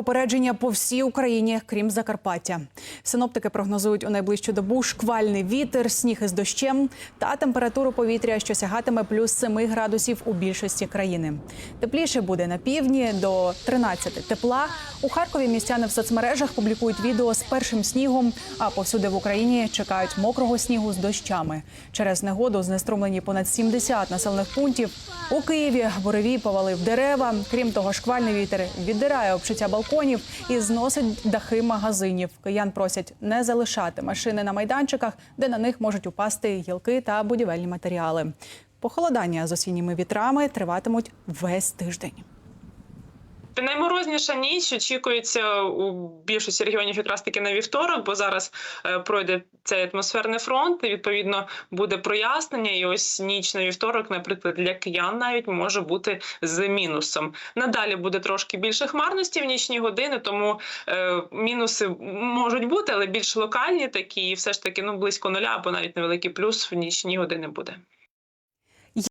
попередження по всій Україні, крім Закарпаття. Синоптики прогнозують у найближчу добу шквальний вітер, сніг із дощем та температуру повітря, що сягатиме плюс 7 градусів у більшості країни. Тепліше буде на півдні до 13 тепла. У Харкові містяни в соцмережах публікують відео з першим снігом. А повсюди в Україні чекають мокрого снігу з дощами. Через негоду знеструмлені понад 70 населених пунктів. У Києві буревій повалив дерева. Крім того, шквальний вітер віддирає обшиття балконів і зносить дахи магазинів. Киян просять не залишати машини на майданчиках, де на них можуть упасти гілки та будівельні матеріали. Похолодання з осінніми вітрами триватимуть весь тиждень. Найморозніша ніч очікується у більшості регіонів якраз таки на вівторок, бо зараз е, пройде цей атмосферний фронт. І відповідно буде прояснення. І ось ніч на вівторок, наприклад, для киян навіть може бути з мінусом. Надалі буде трошки більше хмарності в нічні години, тому е, мінуси можуть бути, але більш локальні такі, і все ж таки ну близько нуля або навіть невеликий плюс в нічні години буде.